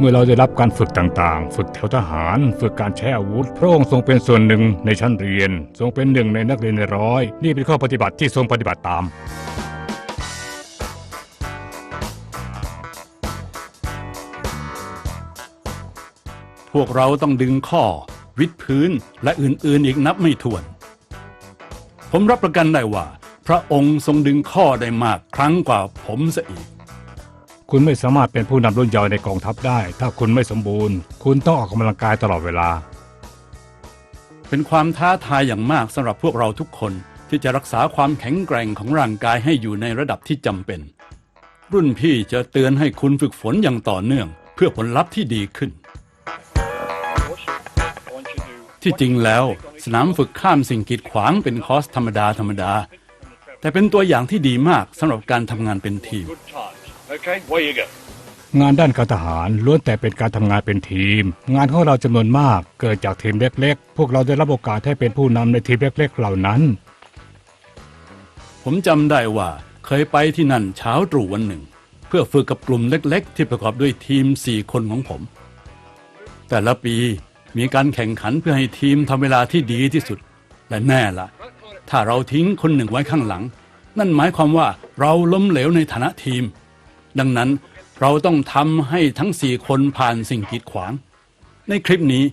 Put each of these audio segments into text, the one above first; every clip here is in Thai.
เมื่อเราได้รับการฝึกต่างๆ ฝึกแถวทหาร ฝึกการใช้อาวุธ พระองค์ทรงเป็นส่วนหนึ่งในชั้นเรียน ทรงเป็นหนึ่งในนักเรียนในร้อย นี่เป็นข้อปฏิบัติที่ทรงปฏิบัติตาม พวกเราต้องดึงข้อ วิดพื้นและอื่นๆอีกนับไม่ถ้วน ผมรับประกันได้ว่า พระองค์ทรงดึงข้อได้มากครั้งกว่าผมซะอีก คุณไม่สามารถเป็นผู้นำรุ่นเยาว์ในกองทัพได้ ถ้าคุณไม่สมบูรณ์ คุณต้องออกกำลังกายตลอดเวลา เป็นความท้าทายอย่างมากสำหรับพวกเราทุกคนที่จะรักษาความแข็งแกร่งของร่างกายให้อยู่ในระดับที่จำเป็น รุ่นพี่จะเตือนให้คุณฝึกฝนอย่างต่อเนื่อง เพื่อผลลัพธ์ที่ดีขึ้น ที่จริงแล้ว สนามฝึกข้ามสิ่งกีดขวางเป็นคอร์สธรรมดาธรรมดา แต่เป็นตัวอย่างที่ดีมากสำหรับการทำงานเป็นทีม Okay, where you go? งานด้านการทหารล้วนแต่เป็นการทำงานเป็นทีม งานของเราจำนวนมากเกิดจากทีมเล็กๆ พวกเราได้รับโอกาสให้เป็นผู้นำในทีมเล็กๆ เหล่านั้น ผมจำได้ว่าเคยไปที่นั่นเช้าตรู่วันหนึ่ง เพื่อฝึกกับกลุ่มเล็กๆ ที่ประกอบด้วยทีมสี่คนของผม แต่ละปีมีการแข่งขันเพื่อให้ทีมทำเวลาที่ดีที่สุด และแน่ละ ถ้าเราทิ้งคนหนึ่งไว้ข้างหลัง นั่นหมายความว่าเราล้มเหลวในฐานะทีม ดังนั้นเราต้องทำให้ทั้งสี่คนผ่านสิ่งกีดขวาง ในคลิปนี้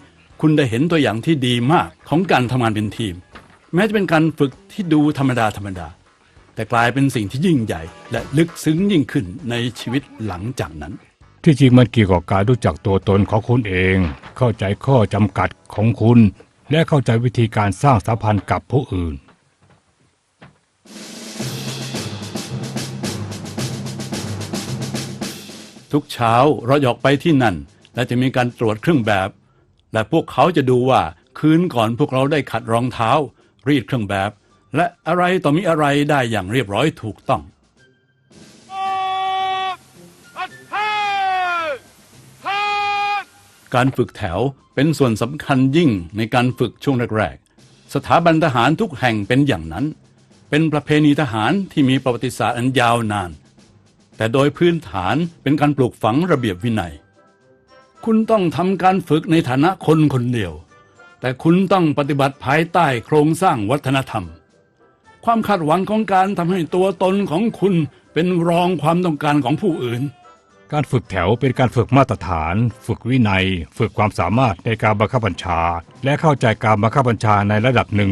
คุณได้เห็นตัวอย่างที่ดีมากของการทำงานเป็นทีม แม้จะเป็นการฝึกที่ดูธรรมดาธรรมดา แต่กลายเป็นสิ่งที่ยิ่งใหญ่ และลึกซึ้งยิ่งขึ้นในชีวิตหลังจากนั้น ที่จริงมันเกี่ยวกับการรู้จักตัวตนของคุณเอง เข้าใจข้อจำกัดของคุณ และเข้าใจวิธีการสร้างสัมพันธ์กับผู้อื่น ทุกเช้าเราออกไปที่นั่น และจะมีการตรวจเครื่องแบบ และพวกเขาจะดูว่าคืนก่อนพวกเราได้ขัดรองเท้า รีดเครื่องแบบ และอะไรต่อมีอะไรได้อย่างเรียบร้อยถูกต้องการฝึกแถวเป็นส่วนสำคัญยิ่งในการฝึกช่วงแรกๆ สถาบันทหารทุกแห่งเป็นอย่างนั้น เป็นประเพณีทหารที่มีประวัติศาสตร์อันยาวนาน แต่โดยพื้นฐานเป็นการปลูกฝังระเบียบวินัย คุณต้องทำการฝึกในฐานะคนคนเดียว แต่คุณต้องปฏิบัติภายใต้โครงสร้างวัฒนธรรม ความคาดหวังของการทำให้ตัวตนของคุณเป็นรองความต้องการของผู้อื่น การฝึกแถวเป็นการฝึกมาตรฐาน ฝึกวินัย ฝึกความสามารถในการบังคับบัญชา และเข้าใจการบังคับบัญชาในระดับหนึ่ง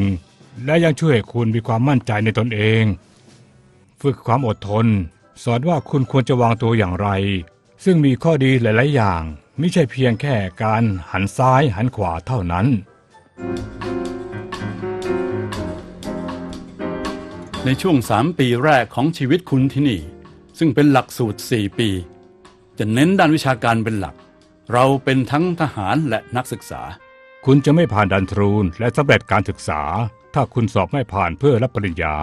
และยังช่วยให้คุณมีความมั่นใจในตนเอง ฝึกความอดทน สอนว่าคุณควรจะวางตัวอย่างไร ซึ่งมีข้อดีหลาย ๆ อย่าง ไม่ใช่เพียงแค่การหันซ้ายหันขวาเท่านั้น ในช่วง 3 ปีแรกของชีวิตคุณที่นี่ ซึ่งเป็นหลักสูตร 4 ปี จะเน้นด้านวิชาการเป็นหลัก เราเป็นทั้งทหารและนักศึกษา คุณจะไม่ผ่านดันทรูนและสำเร็จการศึกษา ถ้าคุณสอบไม่ผ่านเพื่อรับปริญญา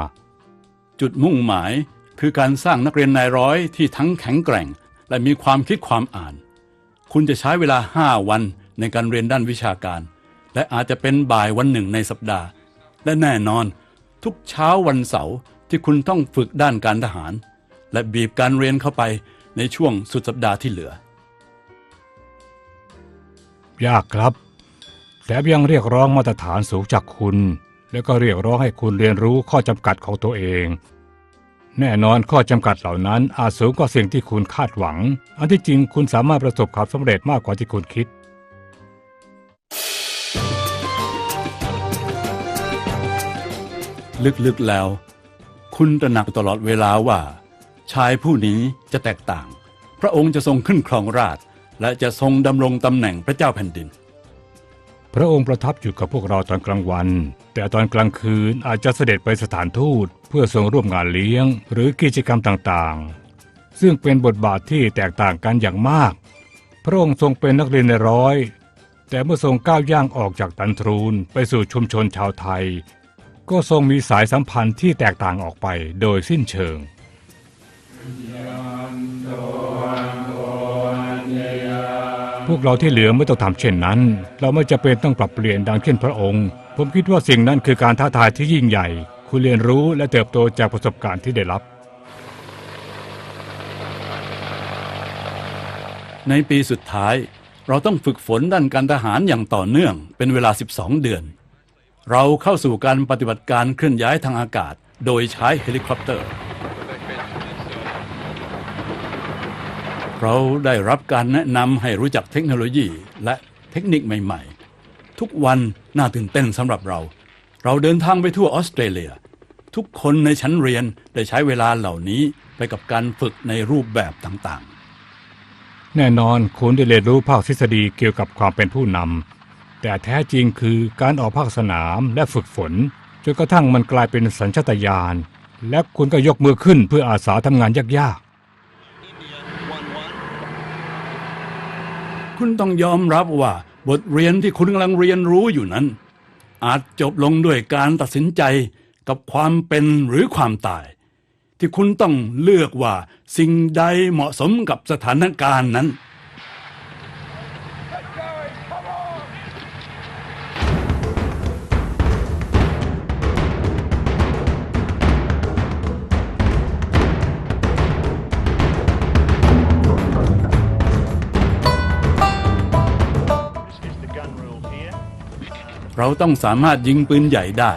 จุดมุ่งหมาย คือการสร้างนักเรียนนายร้อยที่ทั้งแข็งแกร่ง และมีความคิดความอ่าน คุณจะใช้เวลา 5 วันในการเรียนด้านวิชาการ และอาจจะเป็นบ่ายวันหนึ่งในสัปดาห์ และแน่นอน ทุกเช้าวันเสาร์ที่คุณต้องฝึกด้านการทหาร และบีบการเรียนเข้าไปในช่วงสุดสัปดาห์ที่เหลือ ยากครับแถมยังเรียกร้องมาตรฐานสูงจากคุณ แล้วก็เรียกร้องให้คุณเรียนรู้ข้อจำกัดของตัวเอง แน่นอนข้อจำกัดเหล่านั้นอาจสูงกว่าสิ่งที่คุณคาดหวัง อันที่จริงคุณสามารถประสบความสำเร็จมากกว่าที่คุณคิด ลึกๆแล้ว คุณตระหนักตลอดเวลาว่า ชายผู้นี้จะแตกต่าง พระองค์จะทรงขึ้นครองราชย์และจะทรงดำรงตำแหน่งพระเจ้าแผ่นดิน พระองค์ประทับอยู่กับพวกเราตอนกลางวัน แต่ตอนกลางคืนอาจจะเสด็จไปสถานทูต เพื่อทรงร่วมงานเลี้ยง หรือกิจกรรมต่างๆ ซึ่งเป็นบทบาทที่แตกต่างกันอย่างมาก พระองค์ทรงเป็นนักเรียนในร้อย แต่เมื่อทรงก้าวย่างออกจากตันทรูนไปสู่ชุมชนชาวไทย ก็ทรงมีสายสัมพันธ์ที่แตกต่างออกไปโดยสิ้นเชิงพวกเราที่เหลือไม่ต้องทำเช่นนั้น เราไม่จะเป็นต้องปรับเปลี่ยนดังเช่นพระองค์ ผมคิดว่าสิ่งนั้นคือการท้าทายที่ยิ่งใหญ่ คุณเรียนรู้และเติบโตจากประสบการณ์ที่ได้รับ ในปีสุดท้าย เราต้องฝึกฝนด้านการทหารอย่างต่อเนื่องเป็นเวลา 12 เดือน เราเข้าสู่การปฏิบัติการเคลื่อนย้ายทางอากาศ โดยใช้เฮลิคอปเตอร์ เราได้รับการแนะนำให้รู้จักเทคโนโลยีและเทคนิคใหม่ ๆ ทุกวันน่าตื่นเต้นสำหรับเรา เราเดินทางไปทั่วออสเตรเลีย ทุกคนในชั้นเรียนได้ใช้เวลาเหล่านี้ไปกับการฝึกในรูปแบบต่างๆ แน่นอนคุณได้เรียนรู้ภาคทฤษฎีเกี่ยวกับความเป็นผู้นำแต่แท้จริงคือการออกภาคสนามและฝึกฝนจนกระทั่งมันกลายเป็นสัญชาตญาณและคุณก็ยกมือขึ้นเพื่ออาสาทำงานยากคุณต้องยอมรับว่าบทเรียนที่คุณกำลังเรียนรู้อยู่นั้น อาจจบลงด้วยการตัดสินใจกับความเป็นหรือความตาย ที่คุณต้องเลือกว่าสิ่งใดเหมาะสมกับสถานการณ์นั้น เราต้องสามารถยิงปืนใหญ่ได้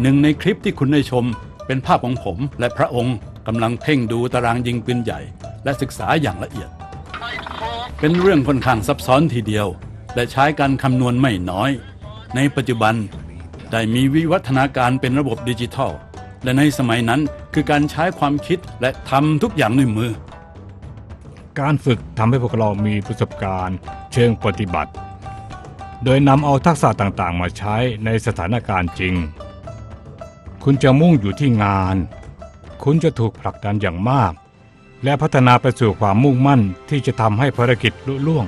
หนึ่งในคลิปที่คุณได้ชม เป็นภาพของผมและพระองค์กำลังเพ่งดูตารางยิงปืนใหญ่ และศึกษาอย่างละเอียด เป็นเรื่องค่อนข้างซับซ้อนทีเดียว และใช้การคำนวณไม่น้อย ในปัจจุบันได้มีวิวัฒนาการเป็นระบบดิจิทัล และในสมัยนั้นคือการใช้ความคิดและทำทุกอย่างด้วยมือ การฝึกทำให้พวกเรามีประสบการณ์ เชิงปฏิบัติ โดยนำเอาทักษะต่างๆ มาใช้ในสถานการณ์จริง คุณจะมุ่งอยู่ที่งาน คุณจะถูกผลักดันอย่างมาก และพัฒนาไปสู่ความมุ่งมั่นที่จะทำให้ภารกิจลุล่วง